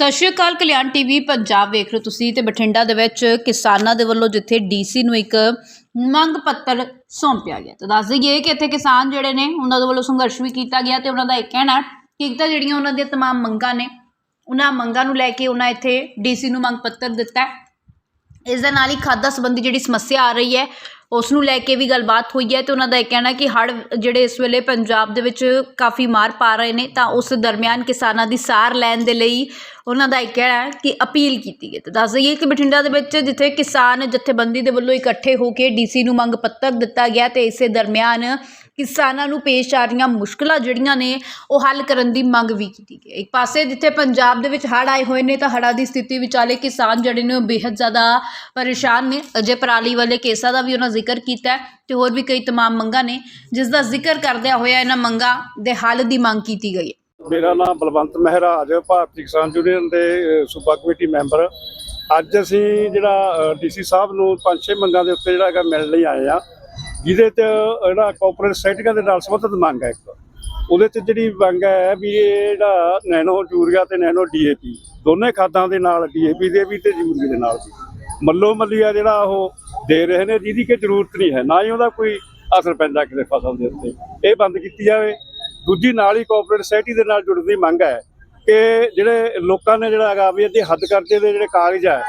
ਸਤਿ ਸ਼੍ਰੀ ਅਕਾਲ ਕਲਿਆਣ ਟੀਵੀ ਪੰਜਾਬ ਵੇਖ ਰਹੇ ਹੋ ਤੁਸੀਂ ਤੇ ਬਠਿੰਡਾ ਦੇ ਵਿੱਚ ਕਿਸਾਨਾਂ ਦੇ ਵੱਲੋਂ ਜਿੱਥੇ ਡੀਸੀ ਨੂੰ ਇੱਕ ਮੰਗ ਪੱਤਰ ਸੌਂਪਿਆ ਗਿਆ ਤਾਂ ਦੱਸ ਦਈਏ ਕਿ ਇੱਥੇ ਕਿਸਾਨ ਜਿਹੜੇ ਨੇ ਉਹਨਾਂ ਦੇ ਵੱਲੋਂ ਸੰਘਰਸ਼ ਵੀ ਕੀਤਾ ਗਿਆ ਤੇ ਉਹਨਾਂ ਦਾ ਇਹ ਕਹਿਣਾ ਹੈ ਕਿ ਇੱਕ ਤਾਂ ਜਿਹੜੀਆਂ ਉਹਨਾਂ ਦੀਆਂ तमाम ਮੰਗਾਂ ਨੇ ਉਹਨਾਂ ਮੰਗਾਂ ਨੂੰ ਲੈ ਕੇ ਉਹਨਾਂ ਇੱਥੇ ਡੀਸੀ ਨੂੰ ਮੰਗ ਪੱਤਰ ਦਿੱਤਾ ਹੈ ਇਸ ਦੇ ਨਾਲ ਹੀ ਖਾਦਾ ਸੰਬੰਧੀ ਜਿਹੜੀ ਸਮੱਸਿਆ ਆ ਰਹੀ ਹੈ ਉਸ ਨੂੰ ਲੈ ਕੇ ਵੀ ਗੱਲਬਾਤ ਹੋਈ ਹੈ ਅਤੇ ਉਹਨਾਂ ਦਾ ਇਹ ਕਹਿਣਾ ਕਿ ਹੜ੍ਹ ਜਿਹੜੇ ਇਸ ਵੇਲੇ ਪੰਜਾਬ ਦੇ ਵਿੱਚ ਕਾਫੀ ਮਾਰ ਪਾ ਰਹੇ ਨੇ, ਤਾਂ ਉਸ ਦਰਮਿਆਨ ਕਿਸਾਨਾਂ ਦੀ ਸਾਰ ਲੈਣ ਦੇ ਲਈ ਉਹਨਾਂ ਦਾ ਇਹ ਕਹਿਣਾ ਕਿ ਅਪੀਲ ਕੀਤੀ ਗਈ ਤੇ ਦੱਸ ਦਈਏ ਕਿ ਬਠਿੰਡਾ ਦੇ ਵਿੱਚ ਜਿੱਥੇ ਕਿਸਾਨ ਜਥੇਬੰਦੀ ਦੇ ਵੱਲੋਂ ਇਕੱਠੇ ਹੋ ਕੇ ਡੀਸੀ ਨੂੰ ਮੰਗ ਪੱਤਰ ਦਿੱਤਾ ਗਿਆ ਤੇ ਇਸੇ ਦਰਮਿਆਨ ਕਿਸਾਨਾਂ ਨੂੰ ਪੇਸ਼ ਆ ਰਹੀਆਂ ਮੁਸ਼ਕਲਾਂ ਜਿਹੜੀਆਂ ਨੇ, ਉਹ ਹੱਲ ਕਰਨ ਦੀ ਮੰਗ ਵੀ ਕੀਤੀ ਗਈ। ਇੱਕ ਪਾਸੇ ਜਿੱਥੇ ਪੰਜਾਬ ਦੇ ਵਿੱਚ ਹੜ੍ਹ ਆਏ ਹੋਏ ਨੇ, ਤਾਂ ਹੜ੍ਹਾਂ ਦੀ ਸਥਿਤੀ ਵਿਚਾਲੇ ਕਿਸਾਨ ਜਿਹੜੇ ਨੇ, ਉਹ ਬੇहद ਜ਼ਿਆਦਾ ਪਰੇਸ਼ਾਨ ਨੇ। ਅਜੇ ਪਰਾਲੀ ਵਾਲੇ ਕੇਸਾਂ ਦਾ ਵੀ ਉਹਨਾਂ ਜ਼ਿਕਰ ਕੀਤਾ ਤੇ ਹੋਰ ਵੀ ਕਈ तमाम ਮੰਗਾਂ ਨੇ। ਜਿਸ ਦਾ ਜ਼ਿਕਰ ਕਰਦਿਆ ਹੋਇਆ ਇਹਨਾਂ ਮੰਗਾਂ ਦੇ ਹੱਲ ਦੀ ਮੰਗ ਕੀਤੀ ਗਈ ਮੇਰਾ ਨਾਮ ਬਲਵੰਤ ਮਹਿਰਾਜ ਭਾਰਤੀ ਕਿਸਾਨ ਯੂਨੀਅਨ ਦੇ ਸੂਬਾ ਕਮੇਟੀ ਮੈਂਬਰ। ਅੱਜ ਅਸੀਂ ਜਿਹੜਾ ਡੀਸੀ ਸਾਹਿਬ ਨੂੰ ਪੰਜ ਛੇ ਮੰਗਾਂ ਦੇ ਉੱਤੇ ਜਿਹੜਾ ਹੈਗਾ ਮਿਲਣ ਲਈ ਆਏ ਆ ਜਿਹਦੇ ਤੇ ਜਿਹੜਾ ਕਾਰਪੋਰੇਟ ਸੋਸਾਇਟੀਆਂ ਦੇ ਨਾਲ ਸੰਬੰਧਿਤ ਮੰਗ ਹੈ ਇੱਕ। ਉਹਦੇ ਤੇ ਜਿਹੜੀ ਮੰਗ ਹੈ ਵੀ ਇਹ ਜਿਹੜਾ ਨੈਨੋ ਯੂਰੀਆ ਤੇ ਨੈਨੋ ਡੀਏਪੀ ਦੋਨੇ ਖਾਦਾਂ ਦੇ ਨਾਲ ਡੀਏਪੀ ਦੇ ਵੀ ਤੇ ਯੂਰੀਆ ਦੇ ਨਾਲ ਵੀ। ਮੱਲੋ ਮੱਲੀਆ ਜਿਹੜਾ ਉਹ ਦੇ ਰਹੇ ਨੇ, ਜਿਹਦੀ ਕਿ ਜ਼ਰੂਰਤ ਨਹੀਂ ਹੈ, ਨਾ ਹੀ ਉਹਦਾ ਕੋਈ ਅਸਰ ਪੈਂਦਾ ਕਿਸੇ ਫਸਲ ਦੇ ਉੱਤੇ। ਇਹ ਬੰਦ ਕੀਤੀ ਜਾਵੇ। ਦੂਜੀ ਨਾਲ ਹੀ ਕਾਰਪੋਰੇਟ ਸੋਸਾਇਟੀ ਦੇ ਨਾਲ ਜੁੜਨ ਦੀ ਮੰਗ ਹੈ ਕਿ ਜਿਹੜੇ ਲੋਕਾਂ ਨੇ ਜਿਹੜਾ ਹੈਗਾ ਵੀ ਇਹਦੇ ਹੱਦ ਕਰਜ਼ੇ ਦੇ ਜਿਹੜੇ ਕਾਗਜ਼ ਹੈ,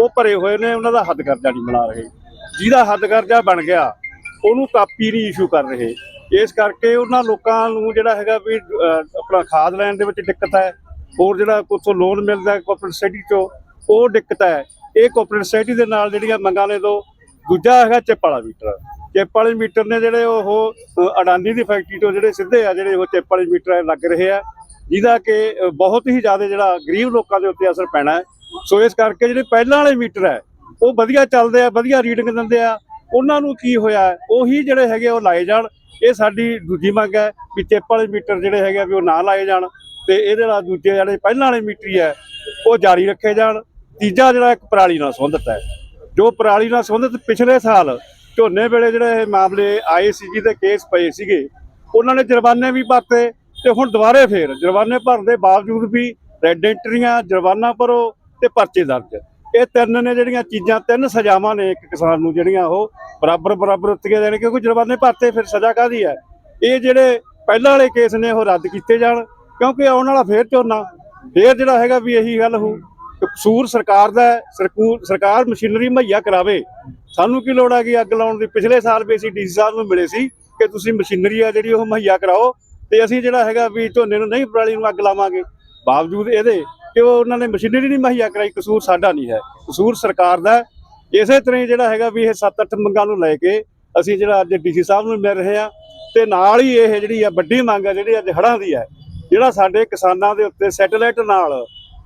ਉਹ ਭਰੇ ਹੋਏ ਨੇ, ਉਹਨਾਂ ਦਾ ਹੱਦ ਕਰਜ਼ਾ ਨਹੀਂ ਬਣਾ ਰਹੇ। ਜਿਹਦਾ ਹੱਦ ਕਰਜ਼ਾ ਬਣ ਗਿਆ ਉਹਨੂੰ ਕਾਪੀ ਨਹੀਂ ਇਸ਼ੂ ਕਰ ਰਹੇ। ਇਸ ਕਰਕੇ ਉਹਨਾਂ ਲੋਕਾਂ ਨੂੰ ਜਿਹੜਾ ਹੈਗਾ ਵੀ ਆਪਣਾ ਖਾਦ ਲੈਣ ਦੇ ਵਿੱਚ ਦਿੱਕਤ ਹੈ। ਹੋਰ ਜਿਹੜਾ ਕੋਥੋਂ ਲੋਨ ਮਿਲਦਾ ਕਾਰਪੋਰੇਟ ਸੋਸਾਇਟੀ ਚੋਂ, ਉਹ ਦਿੱਕਤ ਹੈ। ਇਹ ਕਾਰਪੋਰੇਟ ਸੋਸਾਇਟੀ ਦੇ ਨਾਲ ਜਿਹੜੀਆਂ ਮੰਗਾਂ ਨੇ ਦੋ, ਦੂਜਾ ਹੈਗਾ ਚਿੱਪ ਵਾਲਾ ਮੀਟਰ। ਚਿੱਪ ਵਾਲੇ ਮੀਟਰ ਨੇ ਜਿਹੜੇ ਉਹ ਅਡਾਨੀ ਦੀ ਫੈਕਟਰੀ ਤੋਂ ਜਿਹੜੇ ਸਿੱਧੇ ਆ, ਜਿਹੜੇ ਉਹ ਚਿੱਪ ਵਾਲੇ ਮੀਟਰ ਲੱਗ ਰਹੇ ਆ। ਜਿਹਦਾ ਕਿ ਬਹੁਤ ਹੀ ਜ਼ਿਆਦਾ ਜਿਹੜਾ ਗਰੀਬ ਲੋਕਾਂ ਦੇ ਉੱਤੇ ਅਸਰ ਪੈਣਾ ਹੈ। ਸੋ ਇਸ ਕਰਕੇ ਜਿਹੜੇ ਪਹਿਲਾਂ ਵਾਲੇ ਮੀਟਰ ਹੈ, ਉਹ ਵਧੀਆ ਚੱਲਦੇ ਆ, ਵਧੀਆ ਰੀਡਿੰਗ ਦਿੰਦੇ ਆ। ਉਹਨਾਂ ਨੂੰ ਕੀ ਹੋਇਆ? ਉਹੀ ਜਿਹੜੇ ਹੈਗੇ ਉਹ ਲਾਏ ਜਾਣ। ਇਹ ਸਾਡੀ ਦੂਜੀ ਮੰਗ ਹੈ ਵੀ ਚਿੱਪ ਵਾਲੇ ਮੀਟਰ ਜਿਹੜੇ ਹੈਗੇ ਆ ਵੀ ਉਹ ਨਾ ਲਾਏ ਜਾਣ ਤੇ ਇਹਦੇ ਨਾਲ ਦੂਜੇ ਜਿਹੜੇ ਪਹਿਲਾਂ ਵਾਲੇ ਮੀਟਰ ਹੈ, ਉਹ ਜਾਰੀ ਰੱਖੇ ਜਾਣ। ਤੀਜਾ ਜਿਹੜਾ ਇੱਕ ਪਰਾਲੀ ਨਾਲ ਸੰਬੰਧਿਤ ਹੈ। ਜੋ ਪਰਾਲੀ ਨਾਲ ਸੰਬੰਧਿਤ ਪਿਛਲੇ ਸਾਲ ਝੋਨੇ ਵੇਲੇ ਜਿਹੜੇ ਇਹ ਮਾਮਲੇ ਆਏ ਸੀ, ਜਿਹਦੇ ਕੇਸ ਪਏ ਸੀਗੇ, ਉਹਨਾਂ ਨੇ ਜੁਰਮਾਨੇ ਵੀ ਭਰਤੇ ਤੇ ਹੁਣ ਦੁਬਾਰੇ ਫੇਰ ਜੁਰਮਾਨੇ ਭਰਨ ਦੇ ਬਾਵਜੂਦ ਵੀ ਰੈੱਡ ਐਂਟਰੀਆਂ ਜੁਰਮਾਨਾ ਭਰੋ ਤੇ ਪਰਚੇ ਦਰਜ। ਇਹ ਤਿੰਨ ਨੇ ਜਿਹੜੀਆਂ ਚੀਜ਼ਾਂ ਤਿੰਨ ਸਜ਼ਾਵਾਂ ਨੇ ਇੱਕ ਕਿਸਾਨ ਨੂੰ ਜਿਹੜੀਆਂ ਉਹ ਬਰਾਬਰ ਬਰਾਬਰ ਉੱਤੀਆਂ ਜਾਣ ਕਿਉਂਕਿ ਜੁਰਮਾਨੇ ਭਰਤੇ ਫਿਰ ਸਜ਼ਾ ਕਾਦੀ ਹੈ? ਇਹ ਜਿਹੜੇ ਪਹਿਲਾਂ ਵਾਲੇ ਕੇਸ ਨੇ ਉਹ ਰੱਦ ਕੀਤੇ ਜਾਣ ਕਿਉਂਕਿ ਆਉਣ ਵਾਲਾ ਫੇਰ ਝੋਨਾ ਫੇਰ ਜਿਹੜਾ ਹੈਗਾ ਵੀ ਇਹੀ ਗੱਲ ਹੋਊ ਕਸੂਰ ਸਰਕਾਰ ਦਾ ਹੈ, ਸਰਕਾਰ ਮਸ਼ੀਨਰੀ ਮੁਹੱਈਆ ਕਰਾਵੇ। ਸਾਨੂੰ ਕੀ ਲੋੜ ਹੈ ਕਿ ਅੱਗ ਲਾਉਣ ਦੀ? ਪਿਛਲੇ ਸਾਲ ਵੀ ਅਸੀਂ ਡੀਸੀ ਸਾਹਿਬ ਨੂੰ ਮਿਲੇ ਸੀ ਕਿ ਤੁਸੀਂ ਮਸ਼ੀਨਰੀ ਆ ਜਿਹੜੀ ਉਹ ਮੁਹੱਈਆ ਕਰਾਓ ਤੇ ਅਸੀਂ ਜਿਹੜਾ ਹੈਗਾ ਵੀ ਝੋਨੇ ਨੂੰ ਨਹੀਂ ਪਰਾਲੀ ਨੂੰ ਅੱਗ ਲਾਵਾਂਗੇ। ਬਾਵਜੂਦ ਇਹਦੇ ਕਿ ਉਹ ਉਹਨਾਂ ਨੇ ਮਸ਼ੀਨਰੀ ਨਹੀਂ ਮੁਹੱਈਆ ਕਰਾਈ, ਕਸੂਰ ਸਾਡਾ ਨਹੀਂ ਹੈ। ਕਸੂਰ ਸਰਕਾਰ ਦਾ ਇਸੇ ਤਰ੍ਹਾਂ ਹੀ ਜਿਹੜਾ ਹੈਗਾ ਵੀ ਇਹ 7-8 ਮੰਗਾਂ ਨੂੰ ਲੈ ਕੇ ਅਸੀਂ ਜਿਹੜਾ ਅੱਜ ਡੀਸੀ ਸਾਹਿਬ ਨੂੰ ਮਿਲ ਰਹੇ ਆ ਤੇ ਨਾਲ ਹੀ ਇਹ ਜਿਹੜੀ ਆ ਵੱਡੀ ਮੰਗ ਹੈ ਜਿਹੜੀ ਅੱਜ ਹੜ੍ਹਾਂ ਦੀ ਹੈ, ਜਿਹੜਾ ਸਾਡੇ ਕਿਸਾਨਾਂ ਦੇ ਉੱਤੇ ਸੈਟੇਲਾਈਟ ਨਾਲ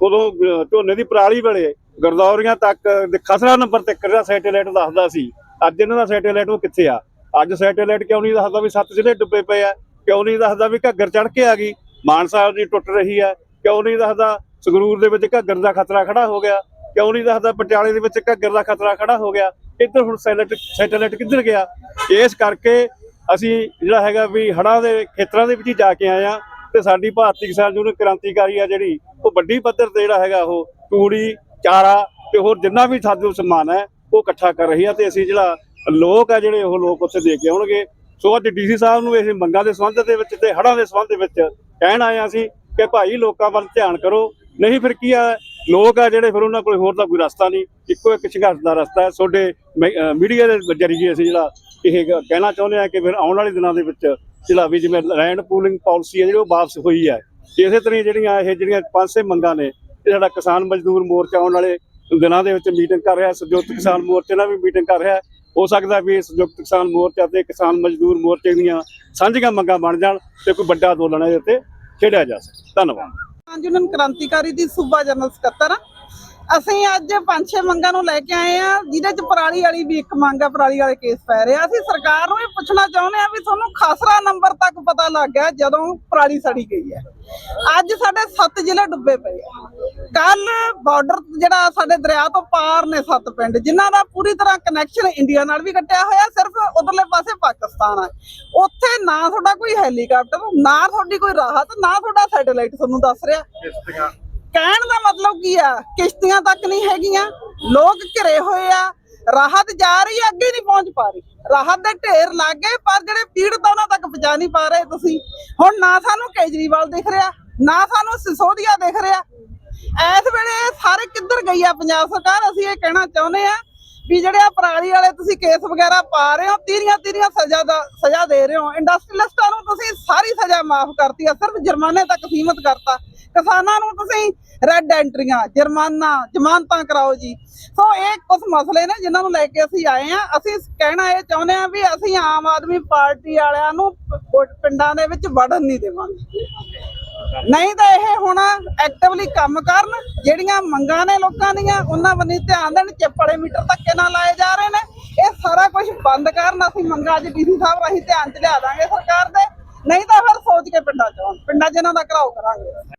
ਉਦੋਂ ਝੋਨੇ ਦੀ ਪਰਾਲੀ ਵੇਲੇ ਗਰਦੌਰੀਆਂ ਤੱਕ ਖਸਰਾ ਨੰਬਰ ਤੇ ਜਿਹੜਾ ਸੈਟੇਲਾਈਟ ਦੱਸਦਾ ਸੀ? ਅੱਜ ਇਹਨਾਂ ਦਾ ਸੈਟੇਲਾਈਟ ਉਹ ਕਿੱਥੇ ਆ? ਅੱਜ ਸੈਟੇਲਾਈਟ ਕਿਉਂ ਨਹੀਂ ਦੱਸਦਾ ਵੀ ਸੱਤ ਜ਼ਿਲ੍ਹੇ ਡੁੱਬੇ ਪਏ ਆ? ਕਿਉਂ ਨਹੀਂ ਦੱਸਦਾ ਵੀ ਘੱਗਰ ਚੜ ਕੇ ਆ ਗਈ? ਮਾਨਸਾ ਦੀ ਟੁੱਟ ਰਹੀ ਹੈ ਕਿਉਂ ਨਹੀਂ ਦੱਸਦਾ? ਸੰਗਰੂਰ ਦੇ ਵਿੱਚ ਘੱਗਰ ਦਾ ਖਤਰਾ ਖੜਾ ਹੋ ਗਿਆ। ਕਿਉਂ ਨਹੀਂ ਦੱਸਦਾ ਪਟਿਆਲੇ ਦੇ ਵਿੱਚ ਘੱਗਰ ਦਾ ਖਤਰਾ ਖੜਾ ਹੋ ਗਿਆ? ਇੱਧਰ ਹੁਣ ਸੈਟੇਲਾਈਟ ਸੈਟੇਲਾਈਟ ਕਿੱਧਰ ਗਿਆ? ਇਸ ਕਰਕੇ ਅਸੀਂ ਜਿਹੜਾ ਹੈਗਾ ਵੀ ਹੜਾਂ ਦੇ ਖੇਤਰਾਂ ਦੇ ਵਿੱਚ ਹੀ ਜਾ ਕੇ ਆਏ ਆ ਤੇ ਸਾਡੀ ਭਾਰਤੀ ਕਿਸਾਨ ਯੂਨੀਅਨ ਕ੍ਰਾਂਤੀਕਾਰੀ ਆ ਜਿਹੜੀ, ਉਹ ਵੱਡੀ ਪੱਧਰ ਤੇ ਜਿਹੜਾ ਹੈਗਾ ਉਹ ਤੂੜੀ, ਚਾਰਾ ਤੇ ਹੋਰ ਜਿੰਨਾ ਵੀ ਸਾਧੂ ਸਮਾਨ ਹੈ, ਉਹ ਇਕੱਠਾ ਕਰ ਰਹੀ ਆ ਤੇ ਅਸੀਂ ਜਿਹੜਾ ਲੋਕ ਆ ਜਿਹੜੇ ਉਹ ਲੋਕ ਉੱਥੇ ਦੇ ਕੇ ਆਉਣਗੇ। ਸੋ ਅੱਜ ਡੀਸੀ ਸਾਹਿਬ ਨੂੰ ਇਹ ਮੰਗਾਂ ਦੇ ਸੰਬੰਧ ਦੇ ਵਿੱਚ ਤੇ ਹੜ੍ਹਾਂ ਦੇ ਸੰਬੰਧ ਦੇ ਵਿੱਚ ਕਹਿਣ ਆਏ ਹਾਂ ਅਸੀਂ ਕਿ ਭਾਈ ਲੋਕਾਂ ਵੱਲ ਧਿਆਨ ਕਰੋ। ਨਹੀਂ, ਫਿਰ ਕੀ ਆ? ਲੋਕ ਆ ਜਿਹੜੇ, ਫਿਰ ਉਹਨਾਂ ਕੋਲ ਹੋਰ ਤਾਂ ਕੋਈ ਰਸਤਾ ਨਹੀਂ। ਇੱਕੋ ਇੱਕ ਸੰਘਰਸ਼ ਦਾ ਰਸਤਾ ਹੈ। ਤੁਹਾਡੇ ਮੀਡੀਆ ਦੇ ਜ਼ਰੀਏ ਅਸੀਂ ਜਿਹੜਾ ਇਹ ਗ- ਕਹਿਣਾ ਚਾਹੁੰਦੇ ਆ ਕਿ ਫਿਰ ਆਉਣ ਵਾਲੇ ਦਿਨਾਂ ਦੇ ਵਿੱਚ ਜਿਹੜਾ ਵੀ ਜਿਵੇਂ ਲੈਂਡ ਪੂਲਿੰਗ ਪਾਲਿਸੀ ਹੈ, ਜਿਹੜੀ ਉਹ ਵਾਪਸ ਹੋਈ ਹੈ। ਇਸੇ ਤਰ੍ਹਾਂ ਜਿਹੜੀਆਂ ਇਹ ਜਿਹੜੀਆਂ ਪੰਜ ਛੇ ਮੰਗਾਂ ਨੇ, ਇਹ ਸਾਡਾ ਕਿਸਾਨ ਮਜ਼ਦੂਰ ਮੋਰਚਾ ਆਉਣ ਵਾਲੇ ਦਿਨਾਂ ਦੇ ਵਿੱਚ ਮੀਟਿੰਗ ਕਰ ਰਿਹਾ ਸੰਯੁਕਤ ਕਿਸਾਨ ਮੋਰਚੇ ਨਾਲ ਵੀ ਮੀਟਿੰਗ ਕਰ ਰਿਹਾ ਹੋ। ਸਕਦਾ ਵੀ ਸੰਯੁਕਤ ਕਿਸਾਨ ਮੋਰਚਾ ਤੇ ਕਿਸਾਨ ਮਜ਼ਦੂਰ ਮੋਰਚੇ ਦੀਆਂ ਸਾਂਝੀਆਂ ਮੰਗਾਂ ਬਣ ਜਾਣ ਤੇ ਕੋਈ ਵੱਡਾ ਅੰਦੋਲਨ ਇਹਦੇ ਉੱਤੇ ਛੇੜਿਆ ਜਾ ਸਕੇ। ਧੰਨਵਾਦ। ਕਿਸਾਨ ਕ੍ਰਾਂਤੀਕਾਰੀ ਦੀ ਸੂਬਾ ਜਨਰਲ ਸਕੱਤਰ ਆ। ਅਸੀਂ ਅੱਜ ਪੰਜ ਛੇ ਮੰਗਾਂ ਨੂੰ ਲੈ ਕੇ ਆਏ ਆ, ਜਿਹਦੇ ਚ ਪਰਾਲੀ ਵਾਲੀ ਵੀ ਇੱਕ ਮੰਗ ਆ, ਪਰਾਲੀ ਵਾਲੇ ਕੇਸ ਪੈ ਰਹੇ ਅਸੀਂ ਸਰਕਾਰ ਨੂੰ ਇਹ ਪੁੱਛਣਾ ਚਾਹੁੰਦੇ ਆ ਵੀ ਤੁਹਾਨੂੰ ਖਾਸਰਾ ਨੰਬਰ ਤੱਕ ਪਤਾ ਲੱਗ ਗਿਆ ਜਦੋਂ ਪਰਾਲੀ ਸੜੀ ਗਈ ਹੈ। ਅੱਜ ਸਾਡੇ 7 ਜ਼ਿਲ੍ਹੇ ਡੁੱਬੇ ਪਏ ਆ। ਕੱਲ ਬਾਰਡਰ ਜਿਹੜਾ ਸਾਡੇ ਦਰਿਆ ਤੋਂ ਪਾਰ ਨੇ ਸੱਤ ਪਿੰਡ, ਜਿਨ੍ਹਾਂ ਦਾ ਪੂਰੀ ਤਰ੍ਹਾਂ ਕਨੈਕਸ਼ਨ ਇੰਡੀਆ ਨਾਲ ਵੀ ਕੱਟਿਆ ਹੋਇਆ, ਸਿਰਫ ਉਧਰਲੇ ਪਾਸੇ ਪਾਕਿਸਤਾਨ ਆ। ਉੱਥੇ ਨਾ ਤੁਹਾਡਾ ਕੋਈ ਹੈਲੀਕਾਪਟਰ ਨਾ ਤੁਹਾਡੀ ਕੋਈ ਰਾਹਤ, ਨਾ ਤੁਹਾਡਾ ਸੈਟੇਲਾਈਟ ਤੁਹਾਨੂੰ ਦੱਸ ਰਿਹਾ। ਕਹਿਣ ਦਾ ਮਤਲਬ ਕੀ ਆ? ਕਿਸ਼ਤੀਆਂ ਤੱਕ ਨਹੀਂ ਹੈਗੀਆਂ। ਲੋਕ ਘਿਰੇ ਹੋਏ ਆ। ਰਾਹਤ ਜਾ ਰਹੀ ਆ, ਅੱਗੇ ਨਹੀਂ ਪਹੁੰਚ ਪਾ ਰਹੀ। ਰਾਹਤ ਦੇ ਢੇਰ ਲੱਗ ਗਏ ਪਰ ਜਿਹੜੇ ਪੀੜਤ ਉਹਨਾਂ ਤੱਕ ਪਹੁੰਚਾ ਨਹੀਂ ਪਾ ਰਹੇ ਤੁਸੀਂ। ਹੁਣ ਨਾ ਸਾਨੂੰ ਕੇਜਰੀਵਾਲ ਦਿਖ ਰਿਹਾ ਨਾ ਸਾਨੂੰ ਸਿਸੋਦੀਆ ਦਿਖ ਰਿਹਾ। ਇਸ ਵੇਲੇ ਸਾਰੇ ਕਿੱਧਰ ਗਈ ਆ ਪੰਜਾਬ ਸਰਕਾਰ? ਅਸੀਂ ਇਹ ਕਹਿਣਾ ਚਾਹੁੰਦੇ ਆ ਵੀ ਜਿਹੜੇ ਆ ਪਰਾਲੀ ਵਾਲੇ ਤੁਸੀਂ ਕੇਸ ਵਗੈਰਾ ਪਾ ਰਹੇ ਹੋ ਤੀਰੀਆਂ ਤੀਰੀਆਂ ਸਜ਼ਾ ਦਾ ਸਜ਼ਾ ਦੇ ਰਹੇ ਹੋ। ਇੰਡਸਟਰੀਅਲਿਸਟਾਂ ਨੂੰ ਤੁਸੀਂ ਸਾਰੀ ਸਜ਼ਾ ਮਾਫ ਕਰਤੀ ਆ ਸਿਰਫ ਜੁਰਮਾਨੇ ਤੱਕ ਸੀਮਤ ਕਰਤਾ। ਕਿਸਾਨਾਂ ਨੂੰ ਤੁਸੀਂ ਰੈੱਡ ਐਂਟਰੀਆਂ ਜੁਰਮਾਨਾ, ਜ਼ਮਾਨਤਾਂ ਕਰਾਓ ਜੀ। ਸੋ ਇਹ ਕੁਝ ਮਸਲੇ ਨੇ ਜਿਨ੍ਹਾਂ ਨੂੰ ਲੈ ਕੇ ਅਸੀਂ ਆਏ ਆ ਅਸੀਂ ਕਹਿਣਾ ਇਹ ਚਾਹੁੰਦੇ ਆ ਵੀ ਅਸੀਂ ਆਮ ਆਦਮੀ ਪਾਰਟੀ ਵਾਲਿਆਂ ਨੂੰ ਪਿੰਡਾਂ ਦੇ ਵਿੱਚ ਵੜਨ ਨਹੀਂ ਦੇਵਾਂਗੇ। ਨਹੀਂ ਤਾਂ ਇਹ ਹੁਣ ਐਕਟਿਵਲੀ ਕੰਮ ਕਰਨ, ਜਿਹੜੀਆਂ ਮੰਗਾਂ ਨੇ ਲੋਕਾਂ ਦੀਆਂ, ਉਹਨਾਂ ਬੰਨੀ ਧਿਆਨ ਦੇਣ ਚੱਪੜੇ ਮੀਟਰ ਧੱਕੇ ਨਾਲ ਲਾਏ ਜਾ ਰਹੇ ਨੇ। ਇਹ ਸਾਰਾ ਕੁਝ ਬੰਦ ਕਰਨ ਅਸੀਂ ਮੰਗਾਂ ਅੱਜ ਡੀਸੀ ਸਾਹਿਬ ਅਸੀਂ ਧਿਆਨ ਚ ਲਿਆ ਦਾਂਗੇ ਸਰਕਾਰ ਦੇ। ਨਹੀਂ ਤਾਂ ਫਿਰ ਸੋਚ ਕੇ ਪਿੰਡਾਂ ਚ ਆਉਣ। ਪਿੰਡਾਂ 'ਚ ਇਹਨਾਂ ਦਾ ਘਰਾਓ ਕਰਾਂਗੇ।